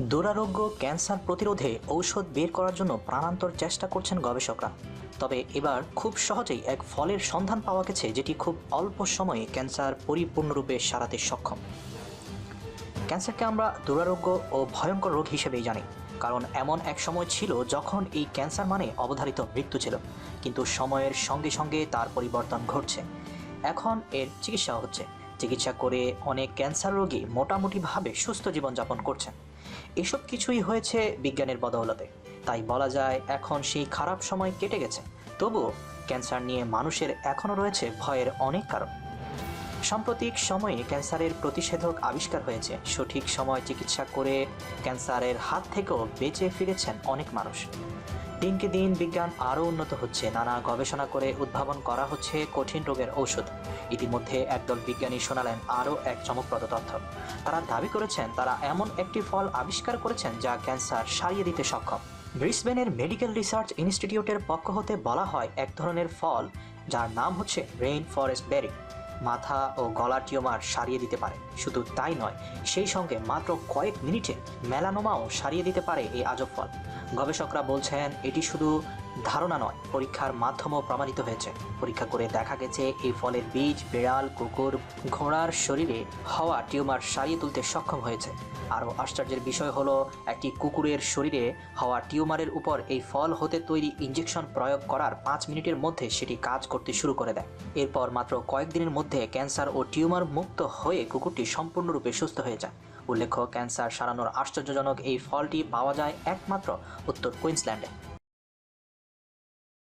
দুরারোগ্য ক্যান্সার প্রতিরোধে ঔষধ বের করার জন্য প্রাণান্তর চেষ্টা করছেন গবেষকরা। তবে এবার খুব সহজেই এক ফলের সন্ধান পাওয়া গেছে যেটি খুব অল্প সময়ে ক্যান্সার পরিপূর্ণরূপে সারাতে সক্ষম। ক্যান্সারকে আমরা দুরারোগ্য ও ভয়ঙ্কর রোগ হিসেবেই জানি, কারণ এমন এক সময় ছিল যখন এই ক্যান্সার মানে অবধারিত মৃত্যু ছিল, কিন্তু সময়ের সঙ্গে সঙ্গে তার পরিবর্তন ঘটছে। এখন এর চিকিৎসা হচ্ছে। চিকিৎসা করে অনেক ক্যান্সার রোগী মোটামুটিভাবে সুস্থ জীবনযাপন করছেন। এসব কিছুই হয়েছে বিজ্ঞানের বদৌলতে। তাই বলা যায়, এখন সেই খারাপ সময় কেটে গেছে। তবুও ক্যান্সার নিয়ে মানুষের এখনও রয়েছে ভয়ের অনেক কারণ। সাম্প্রতিক সময়ে ক্যান্সারের প্রতিষেধক আবিষ্কার হয়েছে। সঠিক সময় চিকিৎসা করে ক্যান্সারের হাত থেকেও বেঁচে ফিরেছেন অনেক মানুষ। দিনকে দিন বিজ্ঞান আরও উন্নত হচ্ছে। নানা গবেষণা করে উদ্ভাবন করা হচ্ছে কঠিন রোগের ঔষধ। ইতিমধ্যে একদল বিজ্ঞানী শোনালেন আরও এক চমকপ্রদ তথ্য। তারা দাবি করেছেন, তারা এমন একটি ফল আবিষ্কার করেছেন যা ক্যান্সার সারিয়ে দিতে সক্ষম। ব্রিসবেনের মেডিকেল রিসার্চ ইনস্টিটিউটের পক্ষ হতে বলা হয়, এক ধরনের ফল যার নাম হচ্ছে রেইন ফরেস্ট বেরি। মাথা ও গলা টিউমার সারিয়ে দিতে পারে। শুধু তাই নয়, সেই সঙ্গে মাত্র কয়েক মিনিটে মেলানোমাও সারিয়ে দিতে পারে এই আজব ফল। গবেষকরা বলছেন, এটি শুধু ধারণা নয়, পরীক্ষার মাধ্যমেও প্রমাণিত হয়েছে। পরীক্ষা করে দেখা গেছে, এই ফলের বীজ, বিড়াল, কুকুর, ঘোড়ার শরীরে হওয়া টিউমার সারিয়ে তুলতে সক্ষম হয়েছে। আরও আশ্চর্যের বিষয় হলো, একটি কুকুরের শরীরে হওয়া টিউমারের উপর এই ফল হতে তৈরি ইঞ্জেকশন প্রয়োগ করার পাঁচ মিনিটের মধ্যে সেটি কাজ করতে শুরু করে দেয়। এরপর মাত্র কয়েকদিনের মধ্যে ক্যান্সার ও টিউমার মুক্ত হয়ে কুকুরটি সম্পূর্ণরূপে সুস্থ হয়ে যায়। উল্লেখ্য, ক্যান্সার সারানোর আশ্চর্যজনক এই ফলটি পাওয়া যায় একমাত্র উত্তর কুইন্সল্যান্ডে।